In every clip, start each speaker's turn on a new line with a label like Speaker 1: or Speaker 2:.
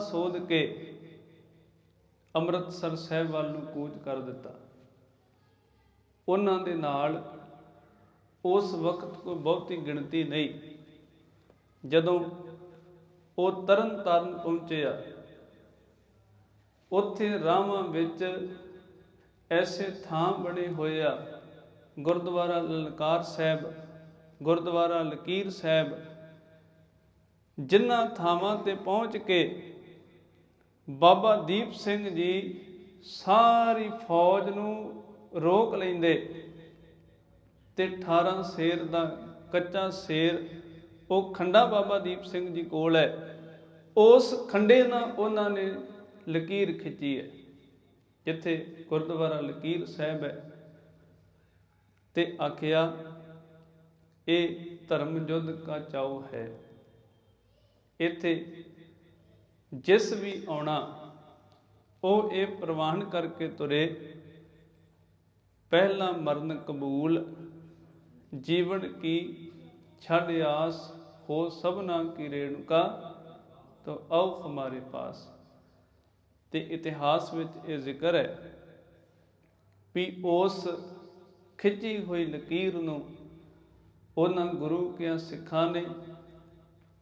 Speaker 1: ਸੋਧ ਕੇ ਅੰਮ੍ਰਿਤਸਰ ਸਾਹਿਬ ਵੱਲ ਨੂੰ ਕੂਚ ਕਰ ਦਿੱਤਾ। ਉਹਨਾਂ ਦੇ ਨਾਲ ਉਸ ਵਕਤ ਕੋਈ ਬਹੁਤੀ ਗਿਣਤੀ ਨਹੀਂ। ਜਦੋਂ ਉਹ ਤਰਨ ਤਾਰਨ ਪਹੁੰਚਿਆ, ਉੱਥੇ ਰਾਹਾਂ ਵਿੱਚ ਐਸੇ ਥਾਂ ਬਣੇ ਹੋਏ ਆ, ਗੁਰਦੁਆਰਾ ਲਲਕਾਰ ਸਾਹਿਬ, ਗੁਰਦੁਆਰਾ ਲਕੀਰ ਸਾਹਿਬ, ਜਿਨ੍ਹਾਂ ਥਾਵਾਂ ਤੇ ਪਹੁੰਚ ਕੇ ਬਾਬਾ ਦੀਪ ਸਿੰਘ ਜੀ ਸਾਰੀ ਫੌਜ ਨੂੰ ਰੋਕ ਲੈਂਦੇ ਤੇ 18 ਸ਼ੇਰ ਦਾ ਕੱਚਾ ਸ਼ੇਰ ਉਹ ਖੰਡਾ ਬਾਬਾ ਦੀਪ ਸਿੰਘ ਜੀ ਕੋਲ ਹੈ। ਉਸ ਖੰਡੇ ਨਾਲ ਉਹਨਾਂ ਨੇ ਲਕੀਰ ਖਿੱਚੀ ਹੈ, ਜਿੱਥੇ ਗੁਰਦੁਆਰਾ ਲਕੀਰ ਸਾਹਿਬ ਹੈ। ਤੇ ਆਖਿਆ, ਇਹ ਧਰਮ ਯੁੱਧ ਕਾ ਚਾਉ ਹੈ। ਇੱਥੇ ਜਿਸ ਵੀ ਆਉਣਾ, ਉਹ ਇਹ ਪ੍ਰਵਾਨ ਕਰਕੇ ਤੁਰੇ। ਪਹਿਲਾ ਮਰਨ ਕਬੂਲ, ਜੀਵਨ ਕੀ ਛੱਡ ਆਸ ਹੋ ਸਭਨਾ ਕੀ ਰੇਣੁਕਾ ਤੋ ਆਓ ਹਮਾਰੇ ਪਾਸ। ਤੇ ਇਤਿਹਾਸ ਵਿੱਚ ਇਹ ਜ਼ਿਕਰ ਹੈ ਵੀ ਉਸ ਖਿੱਚੀ ਹੋਈ ਲਕੀਰ ਨੂੰ ਉਹਨਾਂ ਗੁਰੂ ਕਿਆ ਸਿੱਖਾਂ ਨੇ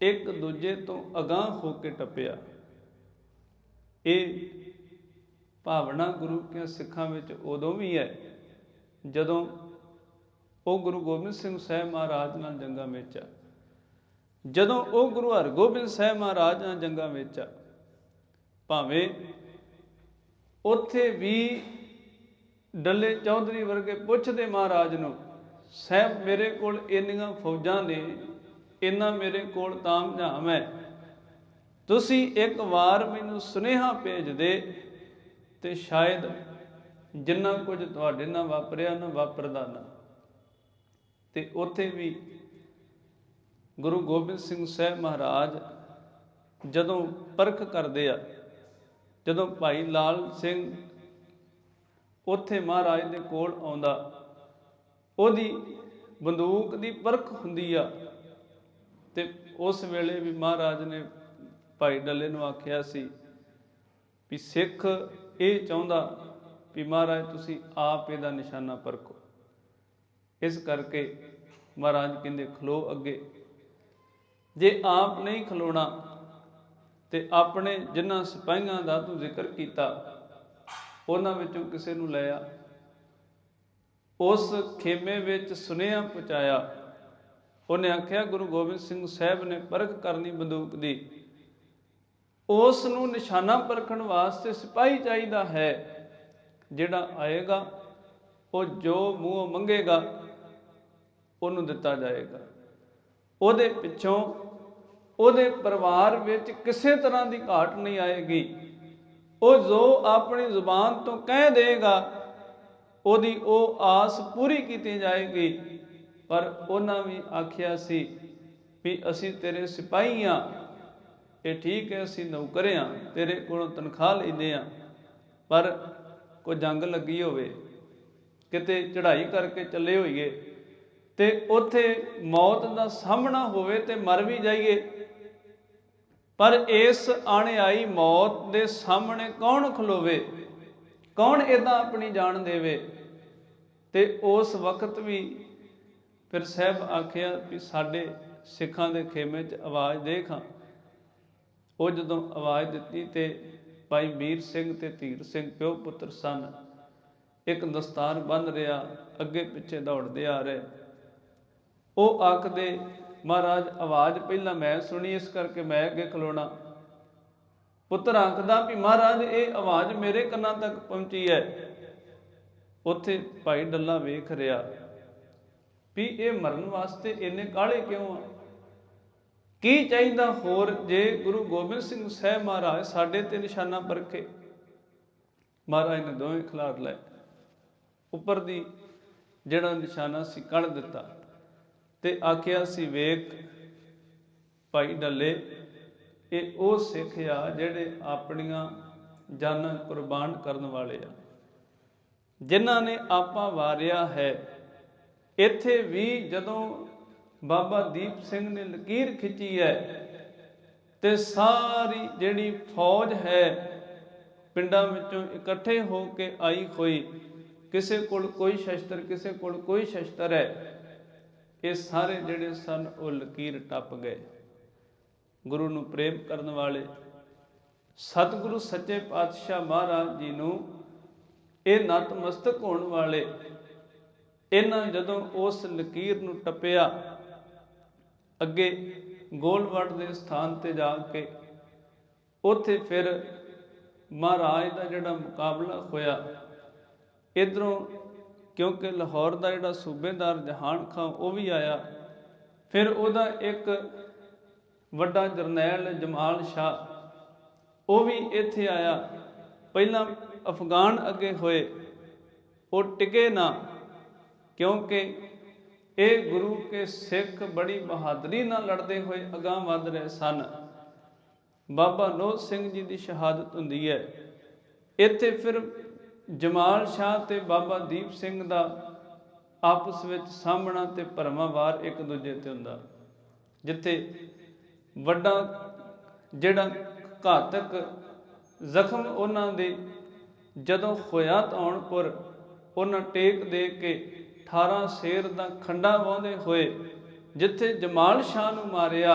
Speaker 1: ਇੱਕ ਦੂਜੇ ਤੋਂ ਅਗਾਹ ਹੋ ਕੇ ਟੱਪਿਆ। ਇਹ ਭਾਵਨਾ ਗੁਰੂ ਕਿਆਂ ਸਿੱਖਾਂ ਵਿੱਚ ਉਦੋਂ ਵੀ ਹੈ ਜਦੋਂ ਉਹ ਗੁਰੂ ਗੋਬਿੰਦ ਸਿੰਘ ਸਾਹਿਬ ਮਹਾਰਾਜ ਨਾਲ ਜੰਗਾਂ ਵਿੱਚ ਆ। ਜਦੋਂ ਉਹ ਗੁਰੂ ਹਰਗੋਬਿੰਦ ਸਾਹਿਬ ਮਹਾਰਾਜ ਨਾਲ ਜੰਗਾਂ ਵਿੱਚ ਆ, ਭਾਵੇਂ ਉੱਥੇ ਵੀ ਡੱਲੇ ਚੌਧਰੀ ਵਰਗੇ ਪੁੱਛਦੇ ਮਹਾਰਾਜ ਨੂੰ, ਸਾਹਿਬ, ਮੇਰੇ ਕੋਲ ਇੰਨੀਆਂ ਫੌਜਾਂ ਨੇ, ਇੰਨਾ ਮੇਰੇ ਕੋਲ ਤਾਮ ਤਾਮਝਾਮ ਹੈ। ਤੁਸੀਂ ਇੱਕ ਵਾਰ ਮੈਨੂੰ ਸੁਨੇਹਾ ਭੇਜ ਦੇ ਤੇ ਸ਼ਾਇਦ ਜਿੰਨਾ ਕੁਝ ਤੁਹਾਡੇ ਨਾਲ ਵਾਪਰਿਆ ਨਾ ਵਾਪਰਦਾ ਨਾ। ਤੇ ਉੱਥੇ ਵੀ ਗੁਰੂ ਗੋਬਿੰਦ ਸਿੰਘ ਸਾਹਿਬ ਮਹਾਰਾਜ ਜਦੋਂ ਪਰਖ ਕਰਦੇ ਆ, ਜਦੋਂ ਭਾਈ ਲਾਲ ਸਿੰਘ ਉੱਥੇ ਮਹਾਰਾਜ ਦੇ ਕੋਲ ਆਉਂਦਾ, ਉਹਦੀ ਬੰਦੂਕ ਦੀ ਪਰਖ ਹੁੰਦੀ ਆ ਤੇ ਉਸ ਵੇਲੇ ਵੀ ਮਹਾਰਾਜ ਨੇ ਭਾਈ ਡੱਲੇ ਨੂੰ ਆਖਿਆ ਸੀ ਵੀ ਸਿੱਖ ਇਹ ਚਾਹੁੰਦਾ ਵੀ ਮਹਾਰਾਜ ਤੁਸੀਂ ਆਪ ਇਹਦਾ ਨਿਸ਼ਾਨਾ ਪਰਖੋ। ਇਸ ਕਰਕੇ ਮਹਾਰਾਜ ਕਹਿੰਦੇ, ਖਲੋ ਅੱਗੇ। ਜੇ ਆਪ ਨਹੀਂ ਖਲੋਣਾ ਤੇ ਆਪਣੇ ਜਿਨ੍ਹਾਂ ਸਿਪਾਹੀਆਂ ਦਾ ਤੂੰ ਜ਼ਿਕਰ ਕੀਤਾ, ਉਹਨਾਂ ਵਿੱਚੋਂ ਕਿਸੇ ਨੂੰ ਲਿਆ ਉਸ ਖੇਮੇ ਵਿੱਚ ਸੁਨੇਹਾ ਪਹੁੰਚਾਇਆ। ਉਹਨੇ ਆਖਿਆ, ਗੁਰੂ ਗੋਬਿੰਦ ਸਿੰਘ ਸਾਹਿਬ ਨੇ ਪਰਖ ਕਰਨੀ ਬੰਦੂਕ ਦੀ। ਉਸ ਨੂੰ ਨਿਸ਼ਾਨਾ ਪਰਖਣ ਵਾਸਤੇ ਸਿਪਾਹੀ ਚਾਹੀਦਾ ਹੈ। ਜਿਹੜਾ ਆਏਗਾ, ਉਹ ਜੋ ਮੂੰਹ ਮੰਗੇਗਾ, ਉਹਨੂੰ ਦਿੱਤਾ ਜਾਏਗਾ। ਉਹਦੇ ਪਿੱਛੋਂ ਉਹਦੇ ਪਰਿਵਾਰ ਵਿੱਚ ਕਿਸੇ ਤਰ੍ਹਾਂ ਦੀ ਘਾਟ ਨਹੀਂ ਆਏਗੀ। ਉਹ ਜੋ ਆਪਣੀ ਜ਼ੁਬਾਨ ਤੋਂ ਕਹਿ ਦੇਗਾ, ਉਹਦੀ ਉਹ ਆਸ ਪੂਰੀ ਕੀਤੀ ਜਾਏਗੀ। ਪਰ ਉਹਨਾਂ ਵੀ ਆਖਿਆ ਸੀ ਵੀ ਅਸੀਂ ਤੇਰੇ ਸਿਪਾਹੀ ਆ। ਇਹ ਠੀਕ ਹੈ, ਅਸੀਂ ਨੌਕਰ ਆ ਤੇਰੇ ਕੋਲੋਂ ਤਨਖਾਹ ਲੈਂਦੇ ਆ ਪਰ ਕੋਈ ਜੰਗ ਲੱਗੀ ਹੋਵੇ, ਕਿਤੇ ਚੜ੍ਹਾਈ ਕਰਕੇ ਚੱਲੇ ਹੋਈਏ ਤੇ ਉੱਥੇ ਮੌਤ ਦਾ ਸਾਹਮਣਾ ਹੋਵੇ ਤੇ ਮਰ ਵੀ ਜਾਈਏ, ਪਰ ਇਸ ਆਣੇ ਆਈ ਮੌਤ ਦੇ ਸਾਹਮਣੇ ਕੌਣ ਖਲੋਵੇ? ਕੌਣ ਇਦਾਂ ਆਪਣੀ ਜਾਨ ਦੇਵੇ? ਤੇ ਉਸ ਵਕਤ ਵੀ ਫਿਰ ਸਾਹਿਬ ਆਖਿਆ ਵੀ ਸਾਡੇ ਸਿੱਖਾਂ ਦੇ ਖੇਮੇ 'ਚ ਆਵਾਜ਼ ਦੇਖਾਂ ਉਹ ਜਦੋਂ ਆਵਾਜ਼ ਦਿੱਤੀ ਤੇ ਭਾਈ ਵੀਰ ਸਿੰਘ ਤੇ ਧੀਰ ਸਿੰਘ ਪਿਓ ਪੁੱਤਰ ਸਨ, ਇੱਕ ਦਸਤਾਰ ਬੰਨ ਰਿਆ ਅੱਗੇ ਪਿੱਛੇ ਦੌੜਦੇ ਆ ਰਹੇ। ਉਹ ਆਖਦੇ, ਮਹਾਰਾਜ, ਆਵਾਜ਼ ਪਹਿਲਾਂ ਮੈਂ ਸੁਣੀ, ਇਸ ਕਰਕੇ ਮੈਂ ਅੱਗੇ ਖਲੋਣਾ। ਪੁੱਤਰ ਆਖਦਾ, ਵੀ ਮਹਾਰਾਜ, ਇਹ ਆਵਾਜ਼ ਮੇਰੇ ਕੰਨਾਂ ਤੱਕ ਪਹੁੰਚੀ ਹੈ। ਉੱਥੇ ਭਾਈ ਡੱਲਾ ਵੇਖ ਰਿਹਾ, ਵੀ ਇਹ ਮਰਨ ਵਾਸਤੇ ਇੰਨੇ ਕਾਹਲੇ ਕਿਉਂ ਆ? ਕੀ ਚਾਹੀਦਾ ਹੋਰ ਜੇ ਗੁਰੂ ਗੋਬਿੰਦ ਸਿੰਘ ਸਾਹਿਬ ਮਹਾਰਾਜ ਸਾਡੇ ਤੇ ਨਿਸ਼ਾਨਾ ਪਰਖੇ? ਮਹਾਰਾਜ ਨੇ ਦੋਵੇਂ ਖਿਲਾਰ ਲਏ। ਉੱਪਰ ਦੀ ਜਿਹੜਾ ਨਿਸ਼ਾਨਾ ਸੀ ਕੱਢ ਦਿੱਤਾ ਤੇ ਆਖਿਆ ਸੀ, ਵੇਖ ਭਾਈ ਡੱਲੇ, ਇਹ ਉਹ ਸਿੱਖ ਆ ਜਿਹੜੇ ਆਪਣੀਆਂ ਜਾਨਾਂ ਕੁਰਬਾਨ ਕਰਨ ਵਾਲੇ ਆ। ਜਿਨ੍ਹਾਂ ਨੇ ਆਪਾ ਵਾਰਿਆ ਹੈ, ਇੱਥੇ ਵੀ ਜਦੋਂ ਬਾਬਾ ਦੀਪ ਸਿੰਘ ਨੇ ਲਕੀਰ ਖਿੱਚੀ ਹੈ ਤੇ ਸਾਰੀ ਜਿਹੜੀ ਫੌਜ ਹੈ ਪਿੰਡਾਂ ਵਿੱਚੋਂ ਇਕੱਠੇ ਹੋ ਕੇ ਆਈ ਹੋਈ, ਕਿਸੇ ਕੋਲ ਕੋਈ ਸ਼ਸਤਰ, ਕਿਸੇ ਕੋਲ ਕੋਈ ਸ਼ਸਤਰ ਹੈ, ਇਹ ਸਾਰੇ ਜਿਹੜੇ ਸਨ ਉਹ ਲਕੀਰ ਟੱਪ ਗਏ। ਗੁਰੂ ਨੂੰ ਪ੍ਰੇਮ ਕਰਨ ਵਾਲੇ ਸਤਿਗੁਰੂ ਸੱਚੇ ਪਾਤਸ਼ਾਹ ਮਹਾਰਾਜ ਜੀ ਨੂੰ ਇਹ ਨਤਮਸਤਕ ਹੋਣ ਵਾਲੇ, ਇਹਨਾਂ ਜਦੋਂ ਉਸ ਲਕੀਰ ਨੂੰ ਟੱਪਿਆ ਅੱਗੇ ਗੋਲਵੜ ਦੇ ਸਥਾਨ ਤੇ ਜਾ ਕੇ ਉੱਥੇ ਫਿਰ ਮਹਾਰਾਜ ਦਾ ਜਿਹੜਾ ਮੁਕਾਬਲਾ ਹੋਇਆ। ਇਧਰੋਂ ਕਿਉਂਕਿ ਲਾਹੌਰ ਦਾ ਜਿਹੜਾ ਸੂਬੇਦਾਰ ਜਹਾਨ ਖਾਨ ਉਹ ਵੀ ਆਇਆ। ਫਿਰ ਉਹਦਾ ਇੱਕ ਵੱਡਾ ਜਰਨੈਲ ਜਮਾਲ ਸ਼ਾਹ ਉਹ ਵੀ ਇੱਥੇ ਆਇਆ। ਪਹਿਲਾਂ ਅਫਗਾਨ ਅੱਗੇ ਹੋਏ। ਉਹ ਟਿਕੇ ਨਾ ਕਿਉਂਕਿ ਇਹ ਗੁਰੂ ਕੇ ਸਿੱਖ ਬੜੀ ਬਹਾਦਰੀ ਨਾਲ ਲੜਦੇ ਹੋਏ ਅਗਾਹ ਵੱਧ ਰਹੇ ਸਨ। ਬਾਬਾ ਨੋਹ ਸਿੰਘ ਜੀ ਦੀ ਸ਼ਹਾਦਤ ਹੁੰਦੀ ਹੈ। ਇੱਥੇ ਫਿਰ ਜਮਾਲ ਸ਼ਾਹ ਤੇ ਬਾਬਾ ਦੀਪ ਸਿੰਘ ਦਾ ਆਪਸ ਵਿੱਚ ਸਾਹਮਣਾ ਤੇ ਭਰਮਾਵਾਰ ਇੱਕ ਦੂਜੇ ਤੇ ਹੁੰਦਾ। ਜਿੱਥੇ ਵੱਡਾ ਜਿਹੜਾ ਘਾਤਕ ਜ਼ਖਮ ਉਹਨਾਂ ਦੇ ਜਦੋਂ ਹੋਇਆ ਤੌਣਪੁਰ ਉਹਨਾਂ ਟੇਕ ਦੇ ਕੇ 18 ਸ਼ੇਰ ਦਾ ਖੰਡਾ ਵਾਉਂਦੇ ਹੋਏ ਜਿੱਥੇ ਜਮਾਲ ਸ਼ਾਹ ਨੂੰ ਮਾਰਿਆ,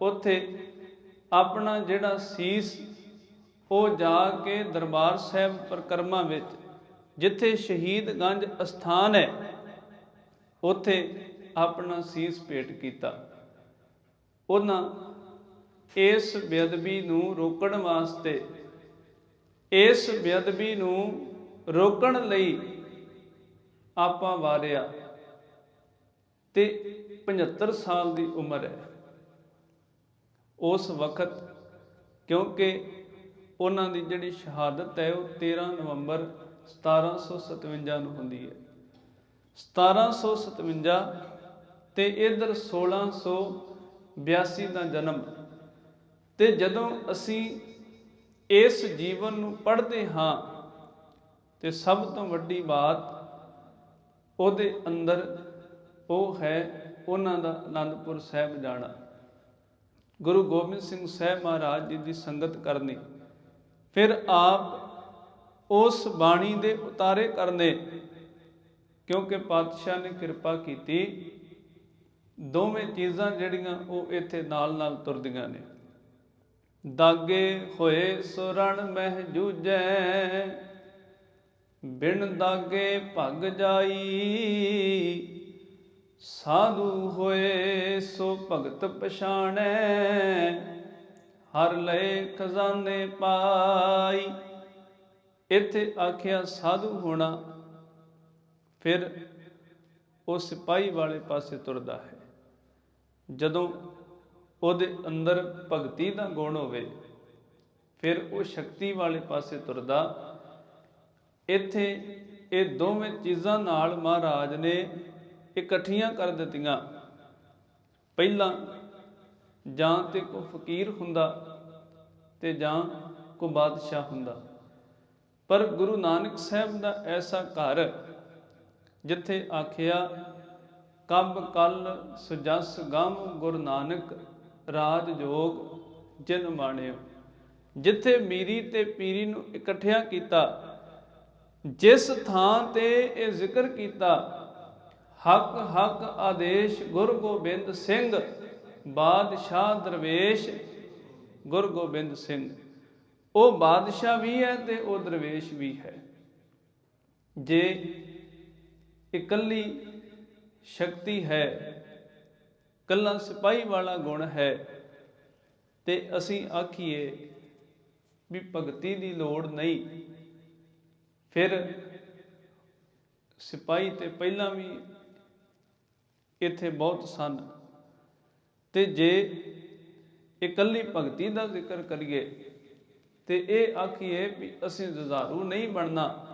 Speaker 1: ਉੱਥੇ ਆਪਣਾ ਜਿਹੜਾ ਸੀਸ ਉਹ ਜਾ ਕੇ ਦਰਬਾਰ ਸਾਹਿਬ ਪ੍ਰਕਰਮਾ ਵਿੱਚ, ਜਿੱਥੇ ਸ਼ਹੀਦਗੰਜ ਅਸਥਾਨ ਹੈ, ਉੱਥੇ ਆਪਣਾ ਸੀਸ ਭੇਟ ਕੀਤਾ। ਉਹਨਾਂ ਇਸ ਬੇਅਦਬੀ ਨੂੰ ਰੋਕਣ ਵਾਸਤੇ, ਇਸ ਬੇਅਦਬੀ ਨੂੰ ਰੋਕਣ ਲਈ ਆਪਾ ਵਾਰਿਆ। ਤੇ 75 ਸਾਲ ਦੀ ਉਮਰ ਹੈ। ਉਸ ਵਕਤ ਕਿਉਂਕਿ ਉਹਨਾਂ ਦੀ ਜਿਹੜੀ ਸ਼ਹਾਦਤ ਹੈ, ਉਹ 13 ਨਵੰਬਰ 1757 ਨੂੰ ਹੁੰਦੀ ਹੈ। 1757 ਤੇ ਇਧਰ 1682 ਦਾ ਜਨਮ। ਤੇ ਜਦੋਂ ਅਸੀਂ ਇਸ ਜੀਵਨ ਨੂੰ ਪੜ੍ਹਦੇ ਹਾਂ, ਤੇ ਸਭ ਤੋਂ ਵੱਡੀ ਬਾਤ ਉਹਦੇ ਅੰਦਰ ਉਹ ਹੈ ਉਹਨਾਂ ਦਾ ਆਨੰਦਪੁਰ ਸਾਹਿਬ ਜਾਣਾ। ਗੁਰੂ ਗੋਬਿੰਦ ਸਿੰਘ ਸਾਹਿਬ ਮਹਾਰਾਜ ਜੀ ਦੀ ਸੰਗਤ ਕਰਨੀ। ਫਿਰ ਆਪ ਉਸ ਬਾਣੀ ਦੇ ਉਤਾਰੇ ਕਰਨੇ। ਕਿਉਂਕਿ ਪਾਤਸ਼ਾਹ ਨੇ ਕਿਰਪਾ ਕੀਤੀ। ਦੋਵੇਂ ਚੀਜ਼ਾਂ ਜਿਹੜੀਆਂ ਉਹ ਇੱਥੇ ਨਾਲ ਨਾਲ ਤੁਰਦੀਆਂ ਨੇ। ਦਾਗੇ ਹੋਏ ਸੁਰਣ ਮਹਿ ਜੂਜੈ ਬਿਨ ਦਾਗੇ ਭਗ ਜਾਈ, ਸਾਧੂ ਹੋਏ ਸੋ ਭਗਤ ਪਛਾਣੈ, ਹਰ ਲਏ ਖਜ਼ਾਨੇ ਪਾਈ। ਇੱਥੇ ਆਖਿਆ, ਸਾਧੂ ਹੋਣਾ। ਫਿਰ ਉਹ ਸਿਪਾਹੀ ਵਾਲੇ ਪਾਸੇ ਤੁਰਦਾ ਹੈ। ਜਦੋਂ ਉਹਦੇ ਅੰਦਰ ਭਗਤੀ ਦਾ ਗੁਣ ਹੋਵੇ, ਫਿਰ ਉਹ ਸ਼ਕਤੀ ਵਾਲੇ ਪਾਸੇ ਤੁਰਦਾ ਇੱਥੇ ਇਹ ਦੋਵੇਂ ਚੀਜ਼ਾਂ ਨਾਲ ਮਹਾਰਾਜ ਨੇ ਇਕੱਠੀਆਂ ਕਰ ਦਿੱਤੀਆਂ। ਪਹਿਲਾਂ ਜਾਂ ਤੇ ਕੋ ਫਕੀਰ ਹੁੰਦਾ ਤੇ ਜਾਂ ਕੋ ਬਾਦਸ਼ਾਹ ਹੁੰਦਾ। ਪਰ ਗੁਰੂ ਨਾਨਕ ਸਾਹਿਬ ਦਾ ਐਸਾ ਘਰ ਜਿੱਥੇ ਆਖਿਆ, ਕਬ ਕਲ ਸੁਜਸ ਗਮ ਗੁਰੂ ਨਾਨਕ ਰਾਜ ਜੋਗ ਜਿਨ ਮਾਣਿਓ। ਜਿੱਥੇ ਮੀਰੀ ਤੇ ਪੀਰੀ ਨੂੰ ਇਕੱਠਿਆਂ ਕੀਤਾ ਜਿਸ ਥਾਂ ਤੇ ਇਹ ਜ਼ਿਕਰ ਕੀਤਾ, ਹਕ ਹਕ ਆਦੇਸ਼ ਗੁਰ ਗੋਬਿੰਦ ਸਿੰਘ, ਬਾਦਸ਼ਾਹ ਦਰਵੇਸ਼ ਗੁਰ ਗੋਬਿੰਦ ਸਿੰਘ। ਉਹ ਬਾਦਸ਼ਾਹ ਵੀ ਹੈ ਤੇ ਉਹ ਦਰਵੇਸ਼ ਵੀ ਹੈ। ਜੇ ਇਕੱਲੀ ਸ਼ਕਤੀ ਹੈ ਕੱਲਾ ਸਿਪਾਹੀ ਵਾਲਾ ਗੁਣ ਹੈ, ਤੇ ਅਸੀਂ ਆਖੀਏ ਵੀ ਭਗਤੀ ਦੀ ਲੋੜ ਨਹੀਂ। ਫਿਰ ਸਿਪਾਹੀ ਤੇ ਪਹਿਲਾਂ ਵੀ ਇੱਥੇ ਬਹੁਤ ਸਨ। ਤੇ ਜੇ ਇਕੱਲੀ ਭਗਤੀ ਦਾ ਜ਼ਿਕਰ ਕਰੀਏ ਤੇ ਇਹ ਆਖੀਏ ਵੀ ਅਸੀਂ ਜੁਝਾਰੂ ਨਹੀਂ ਬਣਨਾ।